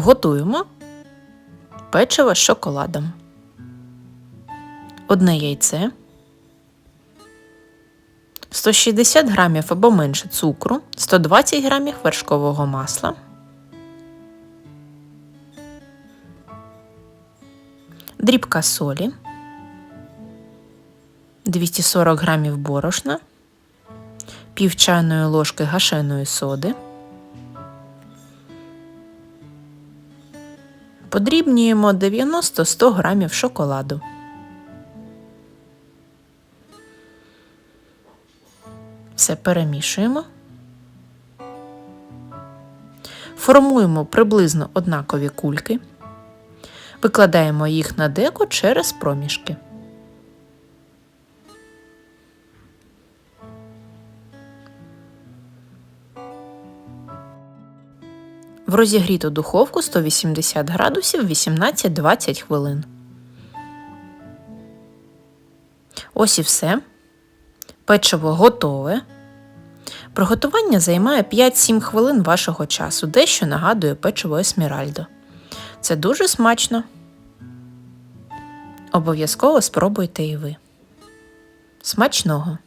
Готуємо печиво з шоколадом. Одне яйце, 160 грамів або менше цукру, 120 грамів вершкового масла, дрібка солі, 240 грамів борошна, пів чайної ложки гашеної соди. Подрібнюємо 90-100 грамів шоколаду. Все перемішуємо. Формуємо приблизно однакові кульки. Викладаємо їх на деко через проміжки. В розігріту духовку 180 градусів 18-20 хвилин. Ось і все. Печиво готове. Приготування займає 5-7 хвилин вашого часу, дещо нагадує печиво Есміральдо. Це дуже смачно. Обов'язково спробуйте і ви. Смачного!